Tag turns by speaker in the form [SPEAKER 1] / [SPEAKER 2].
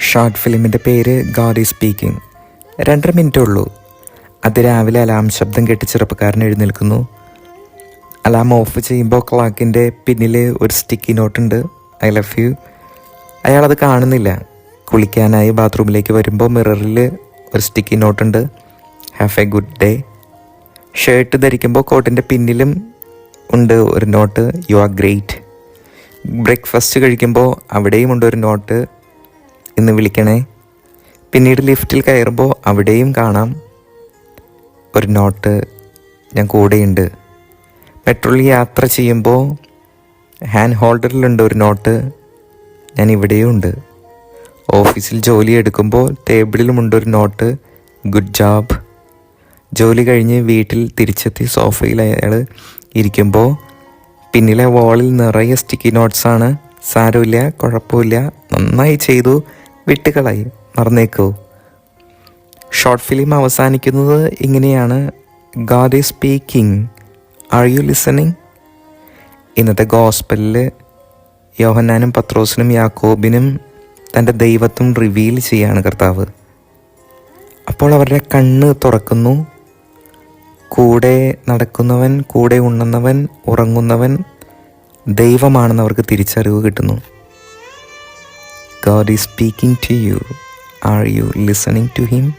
[SPEAKER 1] Short ഫിലിമിന്റെ പേര് God is speaking രണ്ടര മിനിറ്റേ ഉള്ളൂ. അത് രാവിലെ അലാം ശബ്ദം കേട്ട് ചെറുപ്പക്കാരൻ എഴുന്നേൽക്കുന്നു. അലാം ഓഫ് ചെയ്യുമ്പോൾ ക്ലാക്കിന്റെ പിന്നിൽ ഒരു സ്റ്റിക്കി നോട്ടുണ്ട്. ഐ ലവ് യു അയാളത് കാണുന്നില്ല. കുളിക്കാനായി ബാത്റൂമിലേക്ക് വരുമ്പോൾ മിററിൽ ഒരു sticky നോട്ടുണ്ട്. Have a good day shirt ധരിക്കുമ്പോൾ കോട്ടിന്റെ പിന്നിലും ഉണ്ട് ഒരു note. You are great breakfast കഴിക്കുമ്പോൾ അവിടെയും ഉണ്ട് ഒരു നോട്ട്. ഇന്ന് വിളിക്കണേ. പിന്നീട് ലിഫ്റ്റിൽ കയറുമ്പോൾ അവിടെയും കാണാം. ഒരു നോട്ട് ഞാൻ കൂടെയുണ്ട്. മെട്രോയിൽ യാത്ര ചെയ്യുമ്പോൾ ഹാൻഡ് ഹോൾഡറിലുണ്ട് ഒരു നോട്ട്. ഞാൻ ഇവിടെയും ഉണ്ട്. ഓഫീസിൽ ജോലി എടുക്കുമ്പോൾ ടേബിളിലുമുണ്ട് ഒരു നോട്ട്. Good job. ജോലി കഴിഞ്ഞ് വീട്ടിൽ തിരിച്ചെത്തി സോഫയിൽ അയാൾ ഇരിക്കുമ്പോൾ പിന്നിലെ വാളിൽ നിറയെ സ്റ്റിക്കി നോട്ട്സാണ്. സാരമില്ല കുഴപ്പമില്ല. നന്നായി ചെയ്തു. വിട്ടുകളായി. മറന്നേക്കൂ. ഷോർട്ട് ഫിലിം അവസാനിക്കുന്നത് ഇങ്ങനെയാണ്. God is speaking are you listening ഇന്നത്തെ ഗോസ്പലിൽ യോഹന്നാനും പത്രോസിനും യാക്കോബിനും തന്റെ ദൈവത്വം റിവീൽ ചെയ്യാണ് കർത്താവ്. അപ്പോൾ അവരുടെ കണ്ണ് തുറക്കുന്നു. കൂടെ നടക്കുന്നവൻ കൂടെ ഉണ്ണുന്നവൻ ഉറങ്ങുന്നവൻ ദൈവമാണെന്ന് അവർക്ക് തിരിച്ചറിവ് കിട്ടുന്നു. God is speaking to you. Are you listening to Him?